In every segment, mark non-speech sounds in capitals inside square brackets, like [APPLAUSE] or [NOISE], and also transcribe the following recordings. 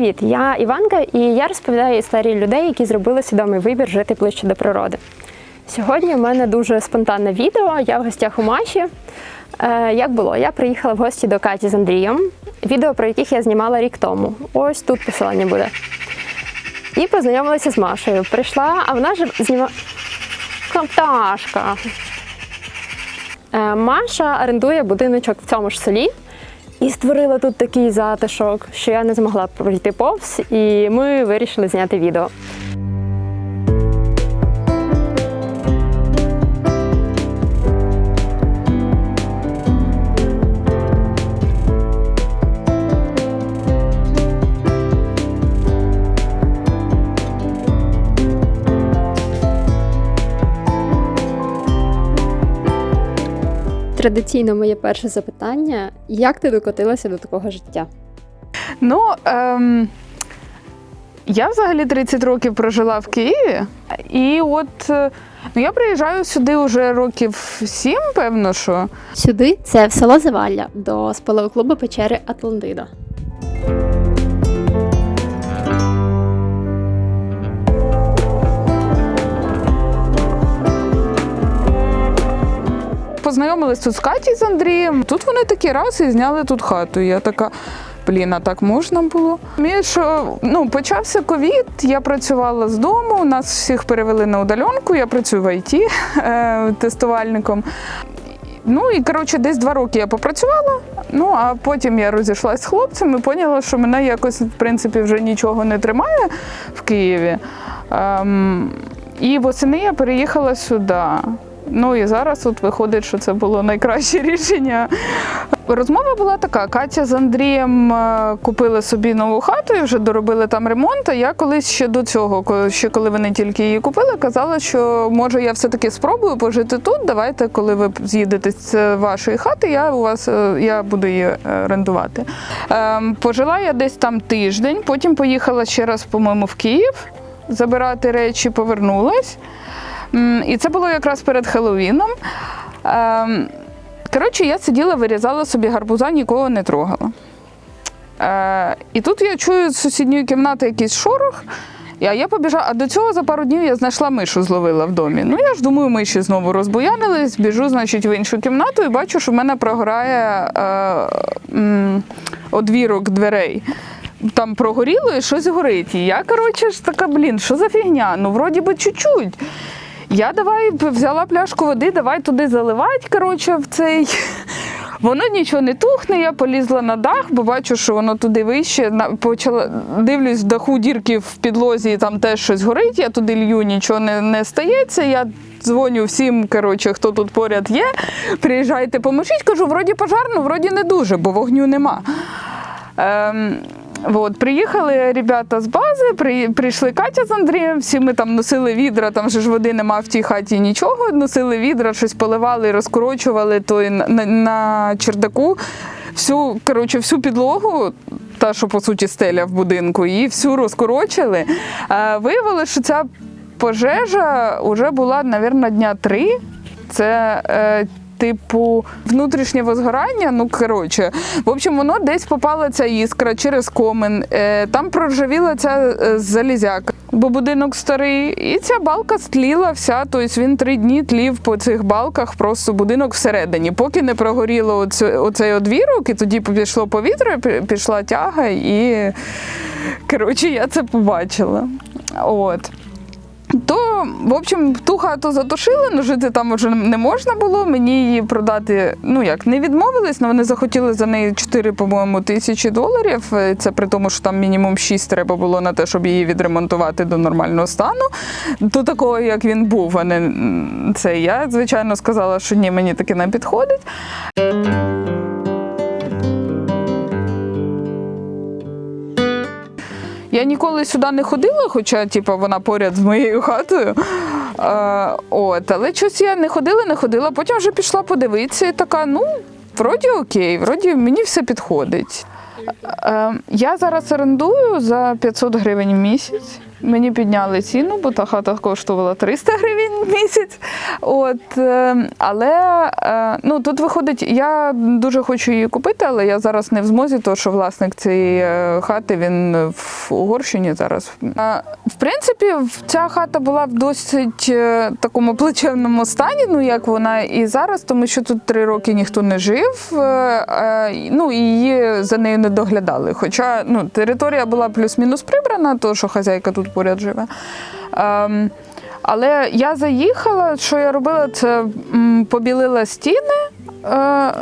Привіт, я Іванка, і я розповідаю історії людей, які зробили свідомий вибір жити ближче до природи. Сьогодні у мене дуже спонтанне відео. Я в гостях у Маші. Е, як було? Я приїхала в гості до Каті з Андрієм, відео про яких я знімала рік тому. Ось тут посилання буде. І познайомилася з Машею. Прийшла, а вона ж зніма. Пташка. Е, Маша орендує будиночок в цьому ж селі і створила тут такий затишок, що я не змогла пройти повз, і ми вирішили зняти відео. Традиційно моє перше запитання: як ти докотилася до такого життя? Ну, ем, я взагалі 30 років прожила в Києві, і от е, ну, я приїжджаю сюди вже років 7, певно, що. Сюди це в село Завалля до спалового клубу печери Атлантида. Познайомились тут з Катєю з Андрієм. Тут вони такі раз і зняли тут хату. Я така. Блін, а так можна було. Що ну почався ковід. Я працювала з дому. Нас всіх перевели на удаленку. Я працюю в ІТ е, тестувальником. Ну і коротше, десь два роки я попрацювала. Ну а потім я розійшлася з хлопцем і поняла, що мене якось в принципі вже нічого не тримає в Києві. Ем, і восени я переїхала сюди. Ну і зараз от виходить, що це було найкраще [LAUGHS] рішення. Розмова була така: Катя з Андрієм е, купили собі нову хату і вже доробили там ремонт. А я колись ще до цього, ще коли вони тільки її купили, казала, що може я все-таки спробую пожити тут. Давайте, коли ви з'їдете з вашої хати, я у вас е, я буду її е, орендувати. Ем, Пожила я десь там тиждень, потім поїхала ще раз, по-моєму, в Київ забирати речі, повернулась. І це було якраз перед Хеллоуіном. Ем, Коротше, я сиділа, вирізала собі гарбуза, нікого не трогала. Е, і тут я чую з сусідньої кімнати якийсь шорох. А я побіжала, а до цього за пару днів я знайшла мишу, зловила в домі. Ну я ж думаю, миші знову розбуянились, біжу, значить, в іншу кімнату і бачу, що в мене прогорає е, м, одвірок дверей. Там прогоріло і щось горить. І я, коротше, ж така, блін, що за фігня? Ну, вроді би, чуть-чуть. Я давай взяла пляшку води, давай туди заливати, коротше, в цей. Воно нічого не тухне, я полізла на дах, бо бачу, що воно туди вище. Почала дивлюсь в даху дірки в підлозі, і там теж щось горить. Я туди лью, нічого не, не стається. Я дзвоню всім, коротше, хто тут поряд є. Приїжджайте, поможіть. Кажу, вроді пожарно, вроді не дуже, бо вогню нема. Ем, От, приїхали ребята з бази, при, прийшли Катя з Андрієм, всі ми там носили відра, там же ж води нема в тій хаті нічого. Носили відра, щось поливали, розкорочували той на, на, чердаку. Всю, коротше, всю підлогу, та, що по суті стеля в будинку, її всю розкорочили. Виявилося, що ця пожежа вже була, мабуть, дня три. Це е, типу внутрішнє возгорання. Ну коротше, в общем, воно десь попала ця іскра через комен. Е, там проржавіла ця е, залізяка. Бо будинок старий, і ця балка стліла вся. Тобто він три дні тлів по цих балках, просто будинок всередині. Поки не прогоріло оце, оцей одвірок, і тоді пішло повітря, пі- пішла тяга, і коротше, я це побачила. От. То, в общем, ту хату затушили, але жити там вже не можна було. Мені її продати, ну як, не відмовились, але вони захотіли за неї 4, по-моєму, тисячі доларів. Е, Це при тому, що там мінімум 6 треба було на те, щоб її відремонтувати до нормального стану. До такого, як він був, а не це. Я, звичайно, сказала, що ні, мені таке не підходить. Я ніколи сюди не ходила, хоча типу, вона поряд з моєю хатою. А, от, але щось я не ходила, не ходила. Потім вже пішла подивитися і така, ну, вроді окей, вроді мені все підходить. А, я зараз орендую за 500 гривень в місяць. Мені підняли ціну, бо та хата коштувала 300 гривень в місяць. От, е, але е, ну, тут виходить, я дуже хочу її купити, але я зараз не в змозі, тому що власник цієї е, хати він в Угорщині зараз. В принципі, ця хата була в досить е, такому плачевному стані, ну як вона і зараз, тому що тут три роки ніхто не жив. Ну і її за нею не доглядали. Хоча ну, територія була плюс-мінус прибрана, то що хазяйка тут поряд живе. Ем, але я заїхала, що я робила, це побілила стіни. Е,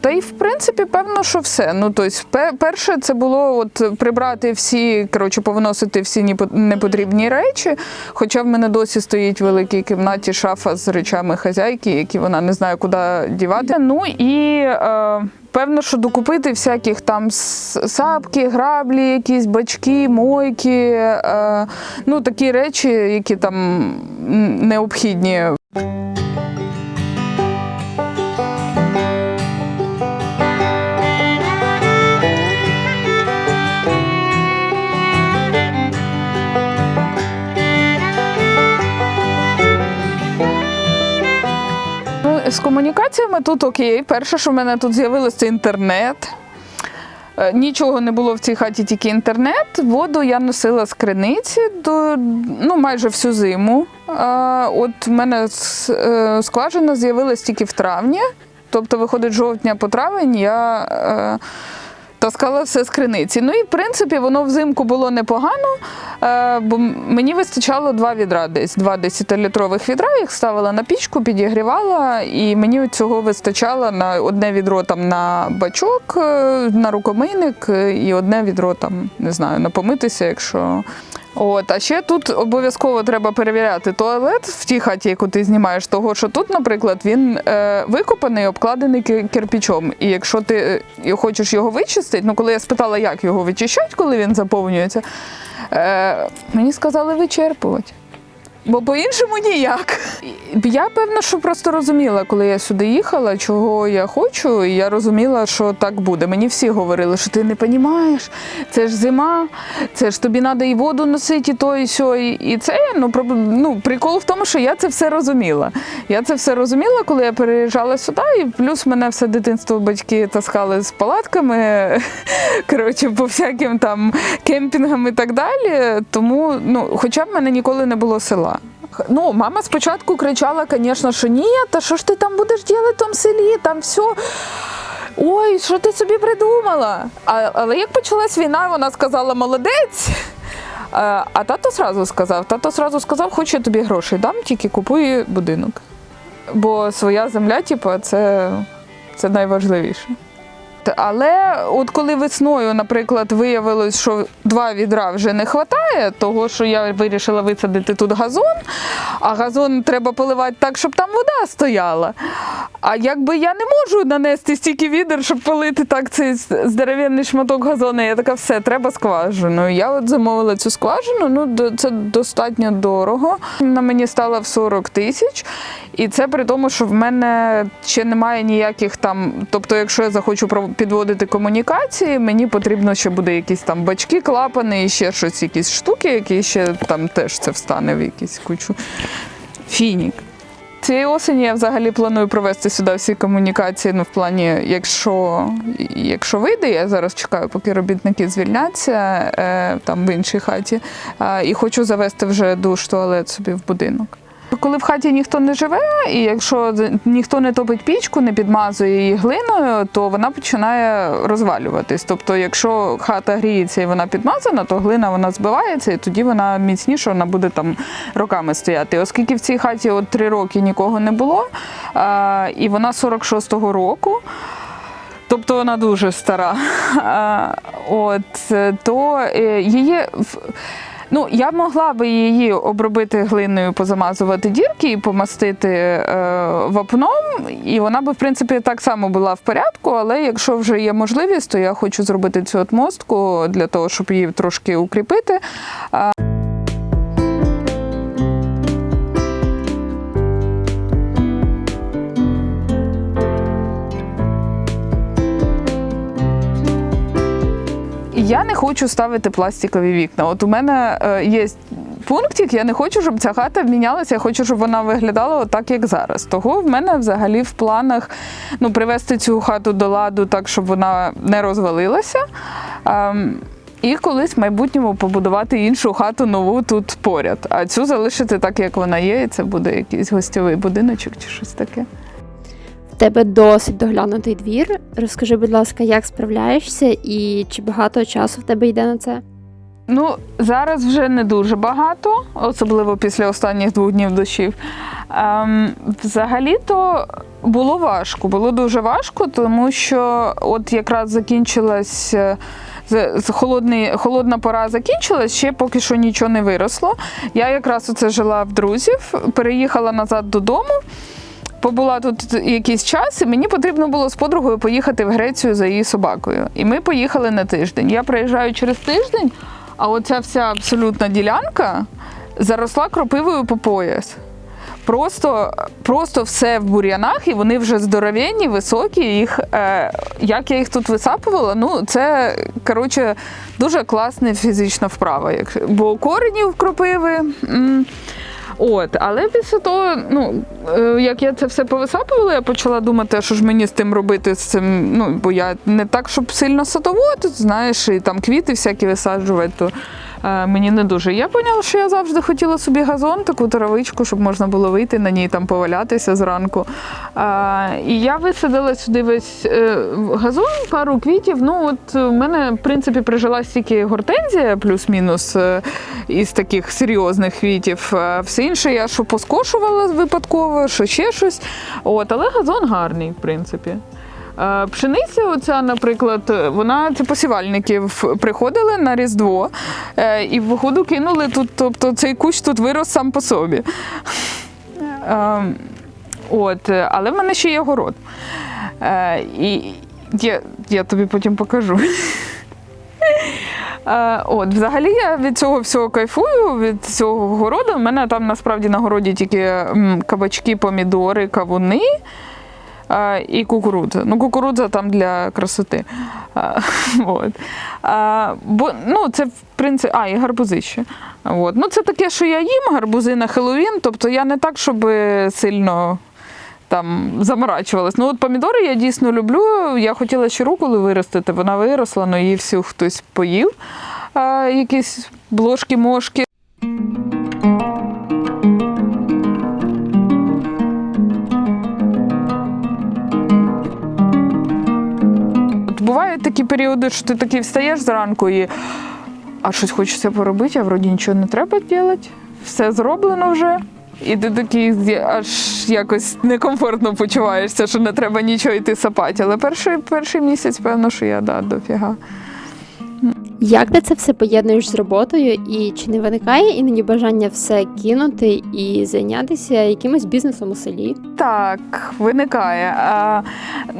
та й в принципі, певно, що все. Ну, тобто, перше, це було от прибрати всі, коротше, повиносити всі непотрібні речі. Хоча в мене досі стоїть в великій кімнаті шафа з речами хазяйки, які вона не знає, куди дівати. Ну і е, певно, що докупити всяких там сапки, граблі, якісь бачки, мойки, е, ну такі речі, які там необхідні комунікаціями тут окей. Перше, що в мене тут з'явилося, це інтернет. Е, Нічого не було в цій хаті, тільки інтернет. Воду я носила з криниці до ну, майже всю зиму. А, От в мене е, скважина з'явилась тільки в травні. Тобто, виходить, жовтня по травень я е, таскала все з криниці. Ну і в принципі воно взимку було непогано, е, бо мені вистачало два відра десь, два 10-літрових відра. Їх ставила на пічку, підігрівала, і мені цього вистачало на одне відро там на бачок, е, на рукомийник, е, і одне відро там, не знаю, на помитися, якщо. От, а ще тут обов'язково треба перевіряти туалет в тій хаті, яку ти знімаєш, того що тут, наприклад, він е, викопаний, обкладений кирпічом. І якщо ти е, хочеш його вичистити, ну коли я спитала, як його вичищать, коли він заповнюється, е, мені сказали вичерпувати. Бо по-іншому ніяк. Я певно, що просто розуміла, коли я сюди їхала, чого я хочу, і я розуміла, що так буде. Мені всі говорили, що ти не розумієш, це ж зима, це ж тобі треба і воду носити, і то, і сьо. І, це ну, проб- ну, прикол в тому, що я це все розуміла. Я це все розуміла, коли я переїжджала сюди, і плюс мене все дитинство батьки таскали з палатками, [LAUGHS] коротше, по всяким там кемпінгам і так далі. Тому, ну, хоча б мене ніколи не було села. Ну, мама спочатку кричала, звісно, що ні, та що ж ти там будеш робити в тому селі, там все. Ой, що ти собі придумала? А, але як почалась війна, вона сказала молодець. А, а тато сразу сказав: тато сразу сказав, хоч я тобі грошей дам, тільки купуй будинок. Бо своя земля, типу, це, це найважливіше. Т- Але от коли весною, наприклад, виявилось, що два відра вже не вистачає, того що я вирішила висадити тут газон, а газон треба поливати так, щоб там вода стояла. А якби я не можу нанести стільки відер, щоб полити так цей здоровенний шматок газону, я така, все, треба скважину. Я от замовила цю скважину, ну це достатньо дорого. Вона мені стала в 40 тисяч. І це при тому, що в мене ще немає ніяких там. Тобто, якщо я захочу підводити комунікації, мені потрібно ще буде якісь там бачки, клапани і ще щось, якісь штуки, які ще там теж це встане в якусь кучу фінік. Цієї осені я взагалі планую провести сюди всі комунікації. Ну, в плані, якщо, якщо вийде, я зараз чекаю, поки робітники звільняться е, там в іншій хаті, е, і хочу завести вже душ, туалет собі в будинок. Коли в хаті ніхто не живе, і якщо ніхто не топить пічку, не підмазує її глиною, то вона починає розвалюватись. Тобто, якщо хата гріється і вона підмазана, то глина вона збивається, і тоді вона міцніша, вона буде там роками стояти. Оскільки в цій хаті от три роки нікого не було, і вона 46-го року. Тобто вона дуже стара. [LAUGHS] От, е, то е, її. Ну, я могла би її обробити глиною, позамазувати дірки і помастити е, вапном, і вона би, в принципі, так само була в порядку, але якщо вже є можливість, то я хочу зробити цю отмостку для того, щоб її трошки укріпити. Я не хочу ставити пластикові вікна. От у мене е, є пунктик, я не хочу, щоб ця хата мінялася, я хочу, щоб вона виглядала так, як зараз. Того в мене взагалі в планах ну, привести цю хату до ладу так, щоб вона не розвалилася. Ем, і колись в майбутньому побудувати іншу хату нову тут поряд. А цю залишити так, як вона є, і це буде якийсь гостьовий будиночок чи щось таке. Тебе досить доглянутий двір. Розкажи, будь ласка, як справляєшся і чи багато часу в тебе йде на це? Ну, зараз вже не дуже багато, особливо після останніх двох днів дощів. Ем, взагалі-то було важко. Було дуже важко, тому що от якраз закінчилась. е, з холодний, холодна пора закінчилась, ще поки що нічого не виросло. Я якраз оце жила в друзів, переїхала назад додому. Побула тут якийсь час, і мені потрібно було з подругою поїхати в Грецію за її собакою. І ми поїхали на тиждень. Я приїжджаю через тиждень, а оця вся абсолютна ділянка заросла кропивою по пояс. Просто, просто все в бур'янах, і вони вже здоровенні, високі. Їх, е, як я їх тут висапувала, ну це коротше дуже класна фізична вправа. Бо коренів кропиви. м, От, але після того, ну е, як я це все повисапувала, я почала думати, що ж мені з тим робити з цим. Ну, бо я не так, щоб сильно садовод, знаєш, і там квіти всякі висаджувати, то мені не дуже. Я поняла, що я завжди хотіла собі газон, таку травичку, щоб можна було вийти на ній там повалятися зранку. Е, і я висадила сюди весь е, газон, пару квітів. Ну, от в мене, в принципі, прижилась тільки гортензія, плюс-мінус е, із таких серйозних квітів. Все інше я що поскошувала випадково, що ще щось. От, але газон гарний, в принципі. Е, Пшениця, оця, наприклад, вона це посівальники приходили на Різдво е, і в ходу кинули тут, тобто цей кущ тут вирос сам по собі. Е, От, е, але в мене ще є город. Е, І я, я тобі потім покажу. Е, От, взагалі я від цього всього кайфую, від цього городу. У мене там насправді на городі тільки кабачки, помідори, кавуни е, і кукурудза. Ну, кукурудза там для красоти. [LAUGHS] От. Бо, ну, це, в принципі, а, і гарбузи ще. От. Ну, це таке, що я їм, гарбузи на Хеллоуін, тобто я не так, щоб сильно там заморачувалась. Ну, от помідори я дійсно люблю. Я хотіла ще руколу виростити, вона виросла, але її всю хтось поїв. А, якісь блошки-мошки. Такі періоди, що ти такий встаєш зранку і а щось хочеться поробити, а вроді нічого не треба робити. Все зроблено вже. І ти такий аж якось некомфортно почуваєшся, що не треба нічого йти сапати. Але перший, перший місяць, певно, що я да, дофіга. Як ти це все поєднуєш з роботою, і чи не виникає іноді бажання все кинути і зайнятися якимось бізнесом у селі? Так, виникає. А,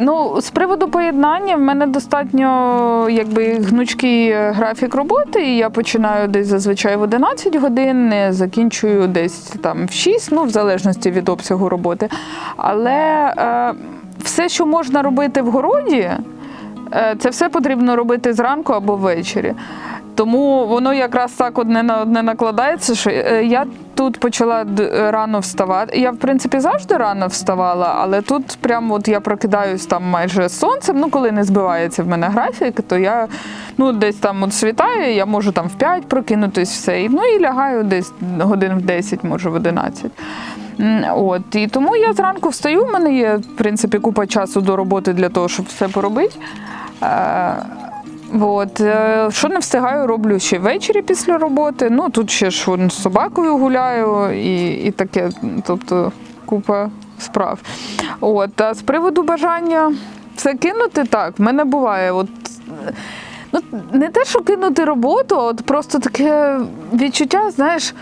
ну, з приводу поєднання, в мене достатньо якби, гнучкий графік роботи. І я починаю десь зазвичай в 11 годин, закінчую десь там в 6, ну, в залежності від обсягу роботи. Але е, все, що можна робити в городі, це все потрібно робити зранку або ввечері. Тому воно якраз так одне на одне накладається, що е, я тут почала рано вставати. Я, в принципі, завжди рано вставала, але тут прямо от я прокидаюсь там майже сонцем. Ну, коли не збивається в мене графік, то я ну, десь там от світає, я можу там в 5 прокинутись все. Ну і лягаю десь годин в 10, може в 11. От, і тому я зранку встаю, в мене є, в принципі, купа часу до роботи для того, щоб все поробити. Е, От, е, що не встигаю, роблю ще ввечері після роботи. Ну, тут ще ж вон, з собакою гуляю і, і таке, тобто купа справ. От, а з приводу бажання все кинути, так, в мене буває. От, ну, не те, що кинути роботу, а от просто таке відчуття, знаєш.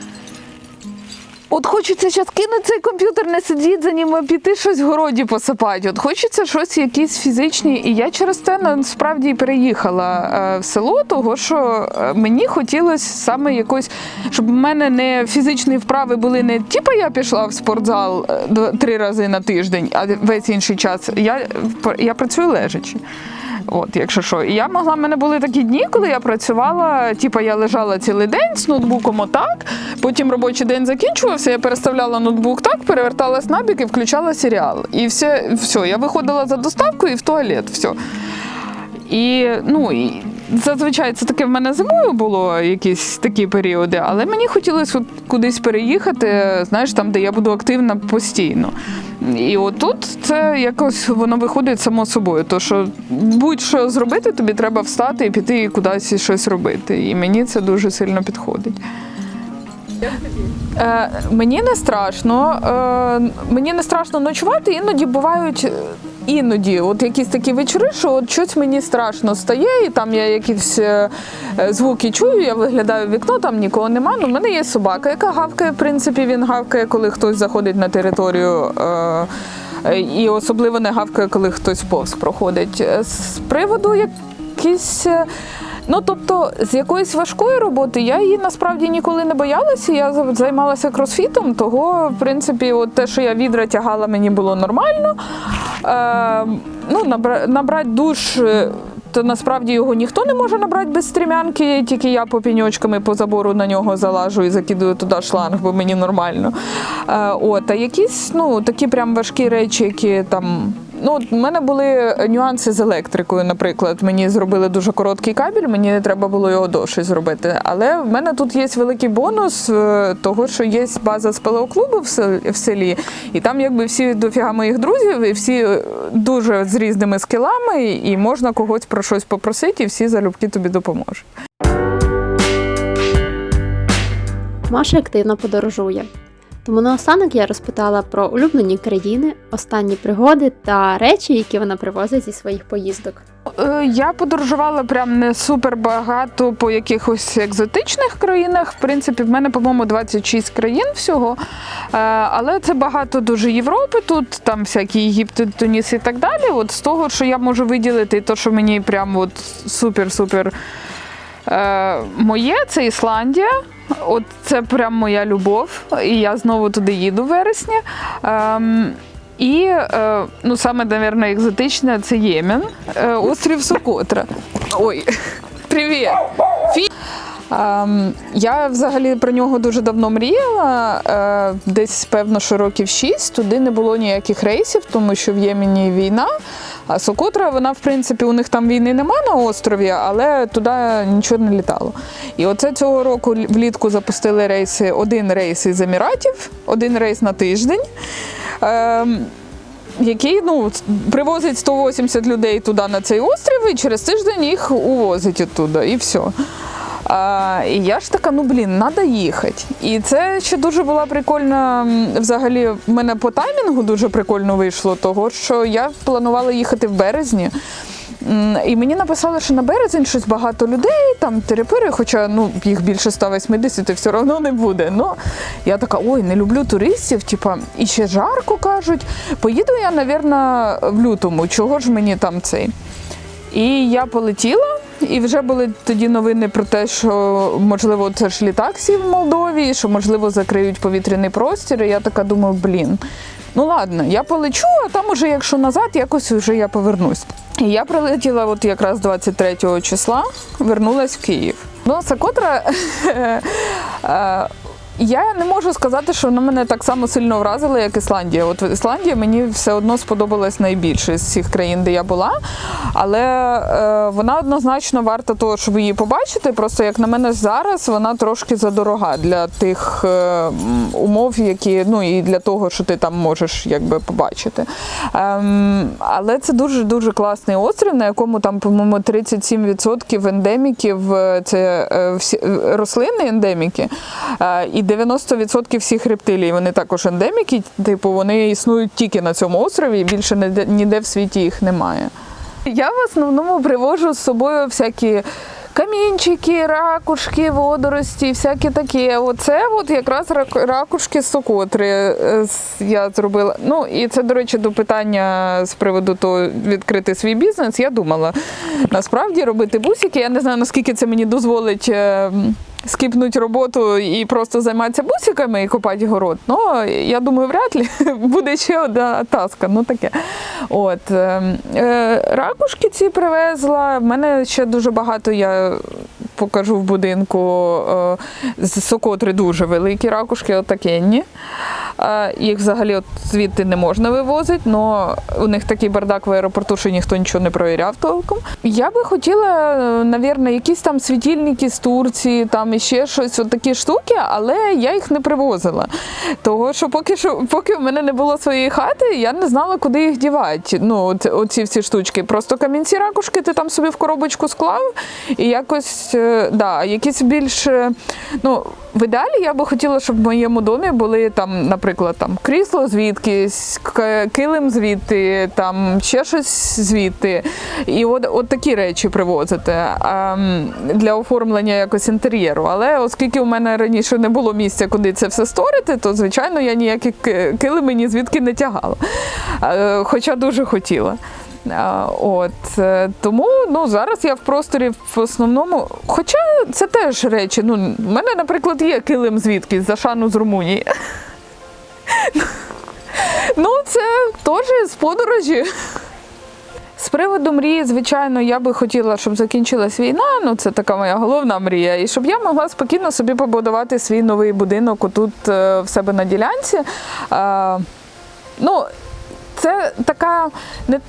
От хочеться зараз кинути цей комп'ютер, не сидіти за ним, а піти щось в городі посипати. От хочеться щось якісь фізичні. І я через це насправді і переїхала е, в село, того що е, мені хотілося саме якось, щоб в мене не фізичні вправи були не типу я пішла в спортзал е, три рази на тиждень, а весь інший час я, я працюю лежачи. От, якщо що. І я могла, в мене були такі дні, коли я працювала, типу, я лежала цілий день з ноутбуком отак, потім робочий день закінчувався, я переставляла ноутбук так, переверталась на бік і включала серіал. І все, все, я виходила за доставкою і в туалет. Все. І ну і зазвичай це таке в мене зимою було якісь такі періоди, але мені хотілося от кудись переїхати, знаєш, там, де я буду активна постійно. І отут це якось воно виходить само собою. То що будь-що зробити, тобі треба встати і піти і кудись щось робити. І мені це дуже сильно підходить. Е, мені не страшно. Е, мені не страшно ночувати. Іноді бувають. Іноді, от якісь такі вечори, що от щось мені страшно стає, і там я якісь е, е, звуки чую, я виглядаю в вікно, там нікого нема. Ну, в мене є собака, яка гавкає. В принципі, він гавкає, коли хтось заходить на територію. Е, е, і особливо не гавкає, коли хтось повз проходить. З приводу якісь. Ну, тобто, з якоїсь важкої роботи я її насправді ніколи не боялася. Я займалася кросфітом, того, в принципі, от те, що я відра тягала, мені було нормально. Е, ну, набра- набрати душ. е, То насправді його ніхто не може набрати без стрімянки, тільки я по піньочками по забору на нього залажу і закидую туди шланг, бо мені нормально. Е, от, а якісь ну, такі прям важкі речі, які там. Ну, в мене були нюанси з електрикою, наприклад. Мені зробили дуже короткий кабель, мені треба було його довше зробити. Але в мене тут є великий бонус е, того, що є база спелеоклубу в селі, і там якби всі дофіга моїх друзів, і всі е, дуже з різними скілами, і можна когось про щось попросити, і всі залюбки тобі допоможуть. Маша активно подорожує. Тому наостанок я розпитала про улюблені країни, останні пригоди та речі, які вона привозить зі своїх поїздок. Е, Я подорожувала прям не супер багато по якихось екзотичних країнах. В принципі, в мене, по-моєму, 26 країн всього. Е, Але це багато дуже Європи. Тут там всякі Єгипет, Туніс і так далі. От з того, що я можу виділити, то, що мені прям от супер-супер е, моє, це Ісландія. От це прям моя любов. І я знову туди їду в вересні. Ем, і е, ну, саме, мабуть, екзотичне це Ємен, е, острів Сокотра. Ой, [LAUGHS] привіт! Фі... Ем, я взагалі про нього дуже давно мріяла. Е, десь, певно, що років 6. Туди не було ніяких рейсів, тому що в Ємені війна. А Сокотра, вона, в принципі, у них там війни нема на острові, але туди нічого не літало. І оце цього року влітку запустили рейси, один рейс із Еміратів, один рейс на тиждень. Ем, який ну, привозить 180 людей туди на цей острів, і через тиждень їх увозить оттуда, і все. І я ж така, ну блін, треба їхати. І це ще дуже була прикольна. Взагалі, в мене по таймінгу дуже прикольно вийшло, того що я планувала їхати в березні. І мені написали, що на березень щось багато людей, там терепири, хоча ну, їх більше 180 все одно не буде. Ну, я така, ой, не люблю туристів, типа, і ще жарко кажуть. Поїду я, напевно, в лютому. Чого ж мені там цей? І я полетіла, і вже були тоді новини про те, що можливо це ж літак сів в Молдові, що можливо закриють повітряний простір. І я така думаю, блін. Ну ладно, я полечу, а там уже, якщо назад, якось вже я повернусь. І я прилетіла от якраз 23 числа, вернулась в Київ. Ну, [LAUGHS] е, я не можу сказати, що вона мене так само сильно вразила, як Ісландія. От Ісландія мені все одно сподобалась найбільше з всіх країн, де я була. Але е, вона однозначно варта того, щоб її побачити. Просто як на мене зараз вона трошки задорога для тих е, умов, які ну і для того, що ти там можеш якби побачити. Ем, але це дуже дуже класний острів, на якому там, по-моєму, 37% ендеміків е, це е, всі е, рослини ендеміки, е, і 90% всіх рептилій вони також ендеміки. Типу вони існують тільки на цьому острові, і більше ніде, в світі їх немає. Я в основному привожу з собою всякі. Камінчики, ракушки, водорості, всякі такі. Оце от якраз рак- ракушки сокотри е, я зробила. Ну і це, до речі, до питання з приводу того відкрити свій бізнес. Я думала насправді робити бусики. Я не знаю наскільки це мені дозволить. Скіпнуть роботу і просто займатися бусиками і копати город. Ну, я думаю, вряд ли [LAUGHS] буде ще одна таска. Ну таке. От. е, е, Ракушки ці привезла. В мене ще дуже багато я покажу в будинку. е, сокотри дуже великі ракушки, отакенні. Е, Їх взагалі от звідти не можна вивозити, але у них такий бардак в аеропорту, що ніхто нічого не провіряв толком. Я би хотіла, навірно, якісь там світильники з Турції, там іще щось, от такі штуки, але я їх не привозила. Того, що поки що, поки в мене не було своєї хати, я не знала, куди їх дівати. Ну, от, оці всі штучки. Просто камінці ракушки ти там собі в коробочку склав і якось, е, да, якісь більш. Ну, в ідеалі я би хотіла, щоб в моєму домі були там, наприклад, там крісло звідкись, килим звідти, там ще щось звідти. І от, от такі речі привозити а, для оформлення якось інтер'єру. Але оскільки у мене раніше не було місця, куди це все створити, то звичайно я ніякі ки- килими ні звідки не тягала. Е, Хоча дуже хотіла. От е, тому ну зараз я в просторі в основному. Хоча це теж речі. Ну, в мене, наприклад, є килим звідки за шану з Румунії. [LAUGHS] Ну, це теж з подорожі. З приводу мрії, звичайно, я би хотіла, щоб закінчилась війна. Ну, це така моя головна мрія. І щоб я могла спокійно собі побудувати свій новий будинок отут е, в себе на ділянці. Ну, це така не.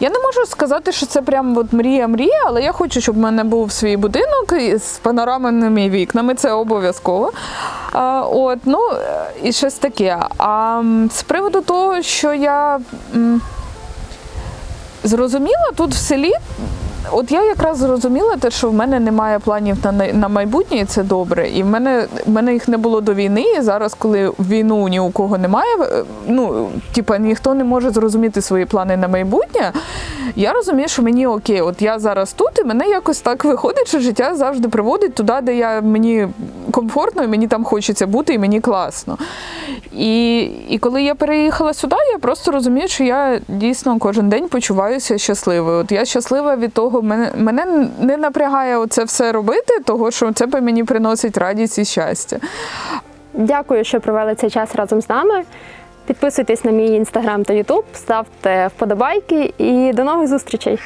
Я не можу сказати, що це прям от мрія-мрія, але я хочу, щоб в мене був свій будинок з панорамними вікнами, це обов'язково. От, ну, і щось таке. А з приводу того, що я зрозуміла тут в селі. От я якраз зрозуміла те, що в мене немає планів на, на майбутнє, і це добре. І в мене, в мене їх не було до війни. І зараз, коли війну ні у кого немає, е, ну типа ніхто не може зрозуміти свої плани на майбутнє. Я розумію, що мені окей, от я зараз тут, і мене якось так виходить, що життя завжди приводить туди, де я мені комфортно, і мені там хочеться бути, і мені класно. І, і коли я переїхала сюди, я просто розумію, що я дійсно кожен день почуваюся щасливою. От я щаслива від того, мене, мене не напрягає оце все робити, того що це мені приносить радість і щастя. Дякую, що провели цей час разом з нами. Підписуйтесь на мій інстаграм та ютуб, ставте вподобайки і до нових зустрічей.